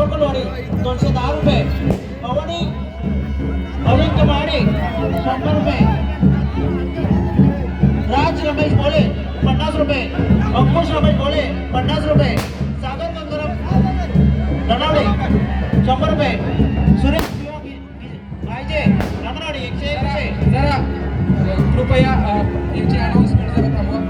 कोकणवाडी दोनशे दहा रुपये. भवानी अविंत माडे शंभर रुपये. राज रमेश बोले पन्नास रुपये. अंकुश रमेश बोले पन्नास रुपये. सागर गंगाराम धनावडे शंभर रुपये. सुरेश पाहिजे. रमणाडी एकशे एक जरा कृपया एकशे अनाऊन्समेंट जरा थांबवा.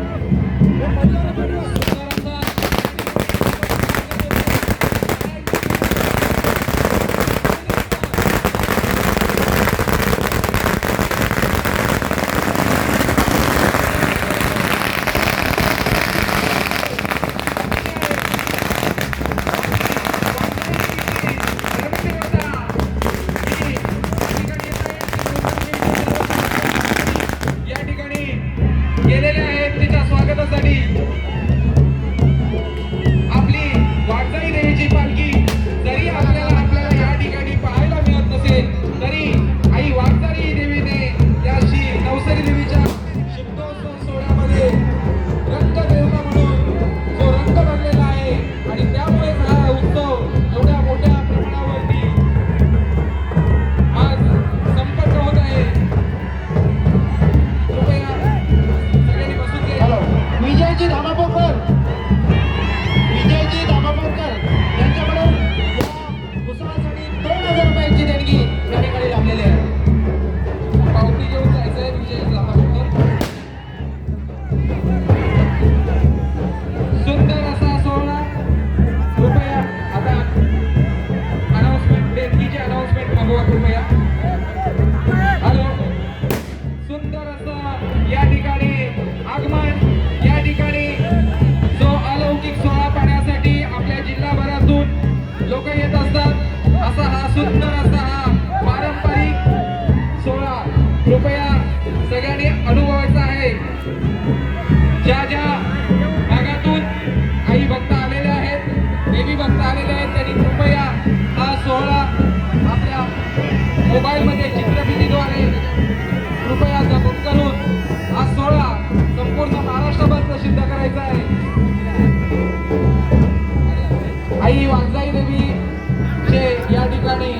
आई वांजाई देवीचे या ठिकाणी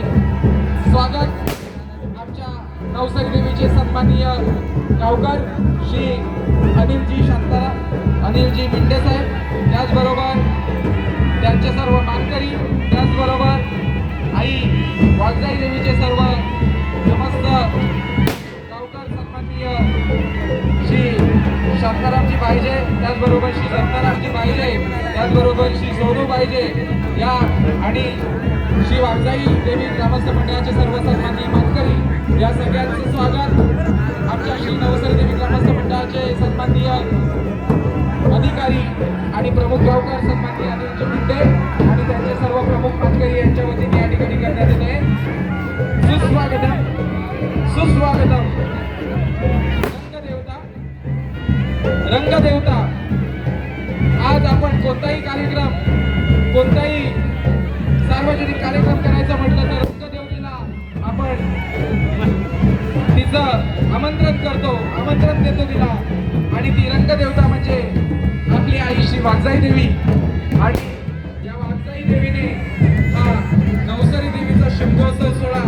स्वागत. आमच्या नवसारी देवीचे सन्माननीय गावकर श्री अनिलजी शांतारा अनिलजी मिंडे साहेब त्याचबरोबर त्यांचे सर्व मानकरी त्याचबरोबर आई वाघजाई देवीचे सर्व समस्त गावकर सन्माननीय श्री शांतारामजी पाहिजे त्याचबरोबर श्री दत्तारामजी पाहिजे त्याचबरोबर श्री सोनू पाहिजे या आणि श्री वाघजाई देवी ग्रामस्थ मंडळाचे सर्व सन्माननीय मानकरी या सगळ्यांचं स्वागत आमच्या श्री नवसर देवी ग्रामस्थ मंडळाचे सन्माननीय अधिकारी आणि प्रमुख गावकर सन्माननीय अनिलजी मुंडे आणि त्यांचे सर्व प्रमुख मानकरी यांच्या वतीने या ठिकाणी करण्यात येत. आहे सुस्वागतम. सुस्वागतम देवता. रंगदेवता। आज आपण कोणताही कार्यक्रम कोणताही सार्वजनिक कार्यक्रम करायचा म्हटलं तर रंगदेवतेला आपण तिचं आमंत्रण करतो आमंत्रण देतो तिला. आणि ती रंगदेवता म्हणजे आपली आई श्री वागजाई देवी. आणि या वागजाई देवीने हा नवसरी देवीचा शिमगोत्सव सोहळा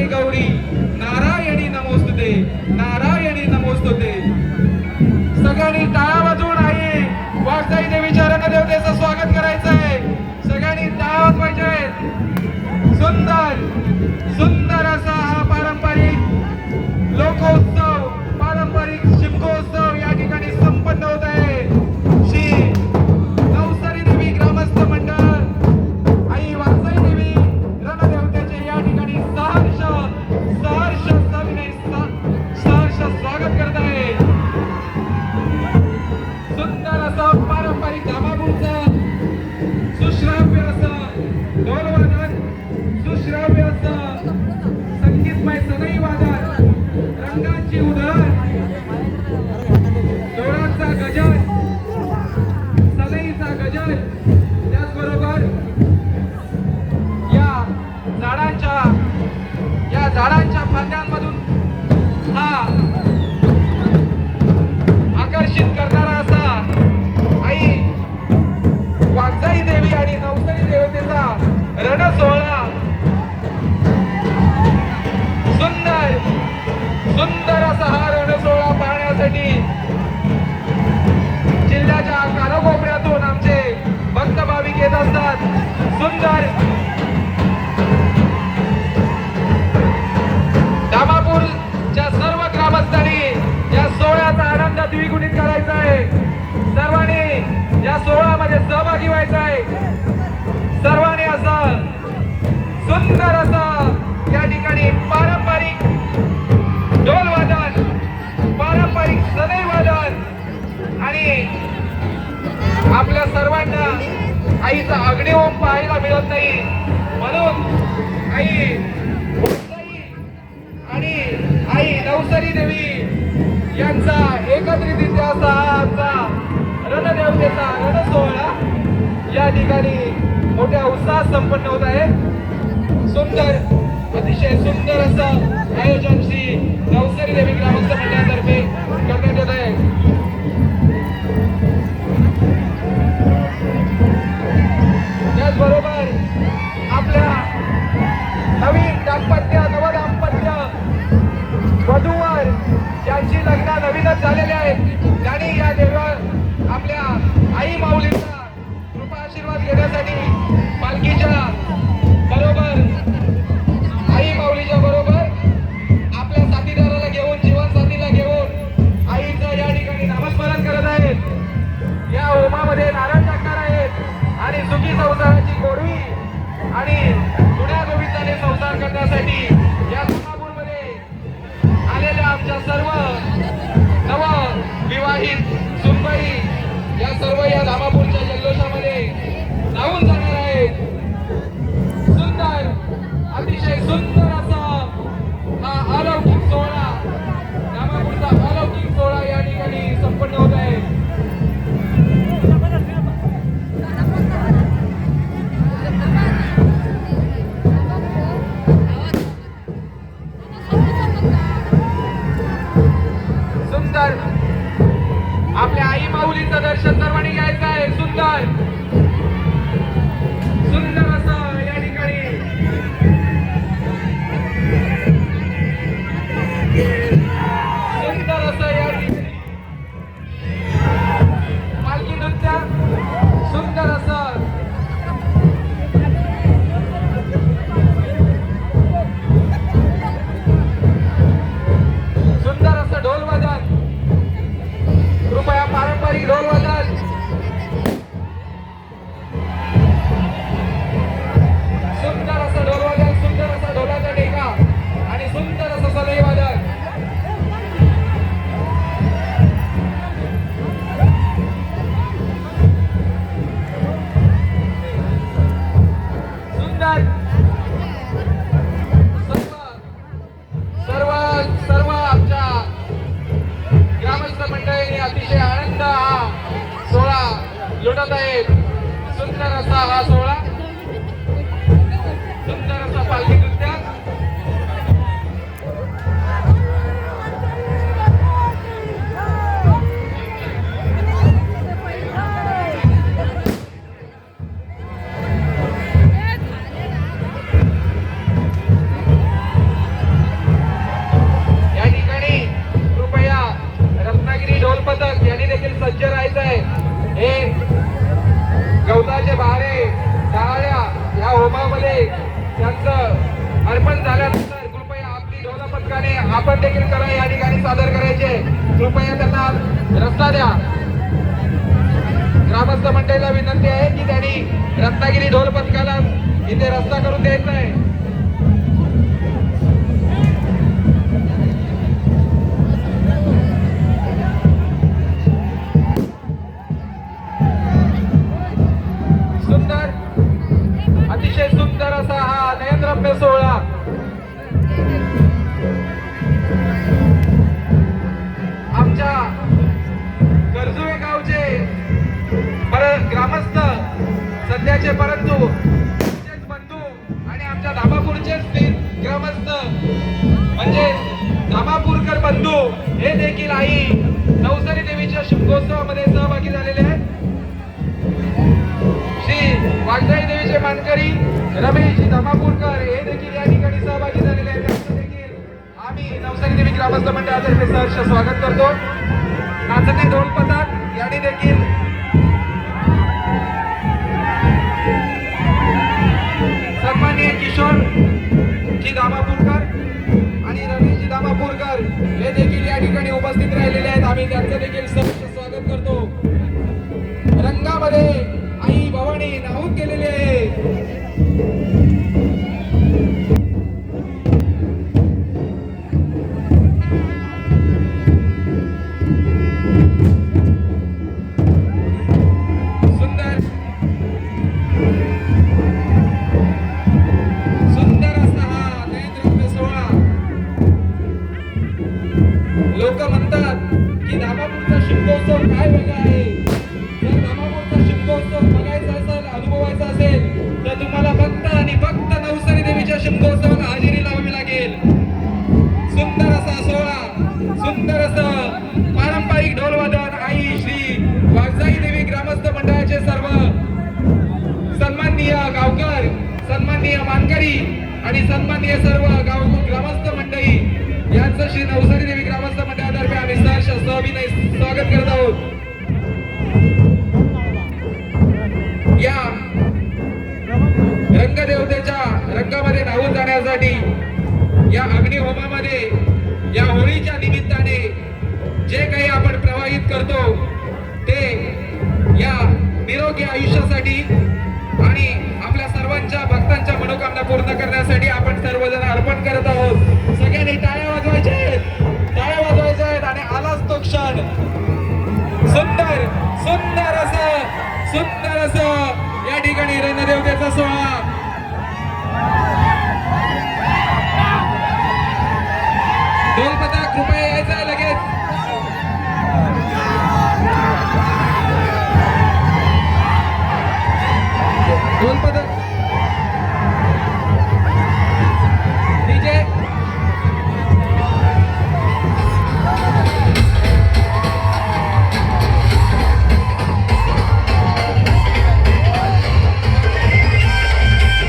गौरी। नारायणी नमोस्तुते नारायणी नमोस्तुते। आपल्या सर्वांना आईचा अग्निहोम पाहायला मिळत नाही. म्हणून आई आणि आई नवसरी देवी यांचा एकत्रितरित्या असा रणदेवतेचा रण सोहळा या ठिकाणी मोठ्या उत्साहात संपन्न होत आहे. सुंदर अतिशय सुंदर असं आयोजन श्री नवसरी देवी ग्रामस्थ मंडळातर्फे करण्यात येत आहे. दाम्पत्य नव दाम्पत्य वधूवर ज्यांची लग्न नवीनच झालेली आहेत त्यांनी या देवा आपल्या आई माऊलींचा कृपा आशीर्वाद घेण्यासाठी पालखीच्या बरोबर आई माऊलीच्या बरोबर आपल्या साथीदाराला घेऊन जीवन साथीला घेऊन आईचं या ठिकाणी नामस्मरण करत आहेत. या होमामध्ये नारळ टाकणार आहेत. आणि सुखी संसाराची गोडवी आणि करण्यासाठी या सोलापूरमध्ये आलेल्या आमच्या सर्व नव विवाहित सुनबाई या सर्व या धामापूरच्या मंडळीने अतिशय आनंद हा सोहळा लुटत आहेत. सुंदर असा हा सोहळा. आपण देखील कला या ठिकाणी सादर करायचे. कृपया त्यांना रस्ता द्या. ग्रामस्थ मंडळीला विनंती आहे की त्यांनी रत्नागिरी ढोल पथकाला इथे रस्ता करून द्यायचा आहे. आमच्या कर्जुवे गावचे पर ग्रामस्थ सध्याचे परंतु बंधू आणि आमच्या धाम म्हणजे धामापूरकर बंधू हे देखील आई नवसारी देवीच्या शुभोत्सवामध्ये सहभागी झालेले आहेत. श्री वाघजाई देवीचे मानकरी रमेश धामापूरकर हे देखील या ग्रामस्थ मंडळातर्फे सहर्ष स्वागत करतो. नाचणी ढोल पथक यांनी देखील सन्माननीय किशोर जी दामापूरकर आणि रमेशजी दामापूरकर हे देखील या ठिकाणी उपस्थित राहिलेले आहेत. आम्ही त्यांचं देखील सहर्ष स्वागत करतो. रंगामध्ये लोक म्हणतात की धामापूरचा शिमगोत्सव काय वेगळा आहे? जर धामापूरचा शिमगोत्सव बघायचा असेल अनुभवायचा असेल तर तुम्हाला फक्त आणि फक्त नवसारी देवीच्या शिमगोत्सवाला हजेरी लावावी लागेल. सुंदर असा सोहळा सुंदर असं पारंपरिक ढोलवादन आई श्री वागजाई देवी ग्रामस्थ मंडळाचे सर्व सन्माननीय गावकर सन्माननीय मानकरी आणि सन्माननीय सर्व गाव ग्रामस्थ मंडळी यांचं श्री नवसारी देवी ग्रामस्थ मंडळातर्फे आम्ही सहर्ष सहविनय स्वागत करत आहोत. या रंगदेवतेच्या रंगामध्ये राहून जाण्यासाठी या अग्निहोमामध्ये या होळीच्या निमित्ताने जे काही आपण प्रवाहित करतो ते या निरोगी आयुष्यासाठी आणि आपल्या सर्वांच्या भक्तांच्या मनोकामना पूर्ण करण्यासाठी आपण सर्वजण अर्पण करत आहोत. सुंदर असं या ठिकाणी रणदेवतेचा सोहळा.